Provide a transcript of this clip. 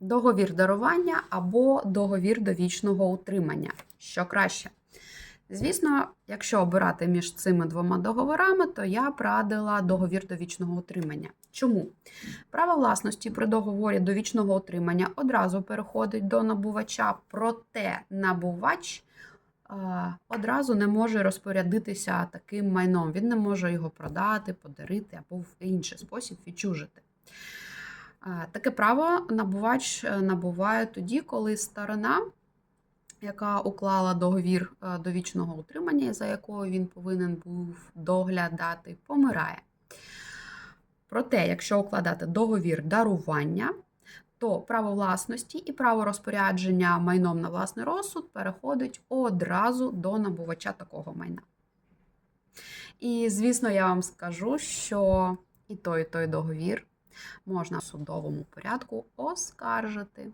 договір дарування або договір довічного утримання. Що краще? Звісно, якщо обирати між цими двома договорами, то я б радила договір довічного утримання. Чому? Право власності при договорі довічного утримання одразу переходить до набувача, проте набувач е, одразу не може розпорядитися таким майном. Він не може його продати, подарити або в інший спосіб відчужити. Е, Таке право набувач е, набуває тоді, коли сторона, яка уклала договір е, довічного утримання, за якою він повинен був доглядати, помирає. Проте, якщо укладати договір дарування, то право власності і право розпорядження майном на власний розсуд переходить одразу до набувача такого майна. І, звісно, я вам скажу, що і той, і той договір можна в судовому порядку оскаржити.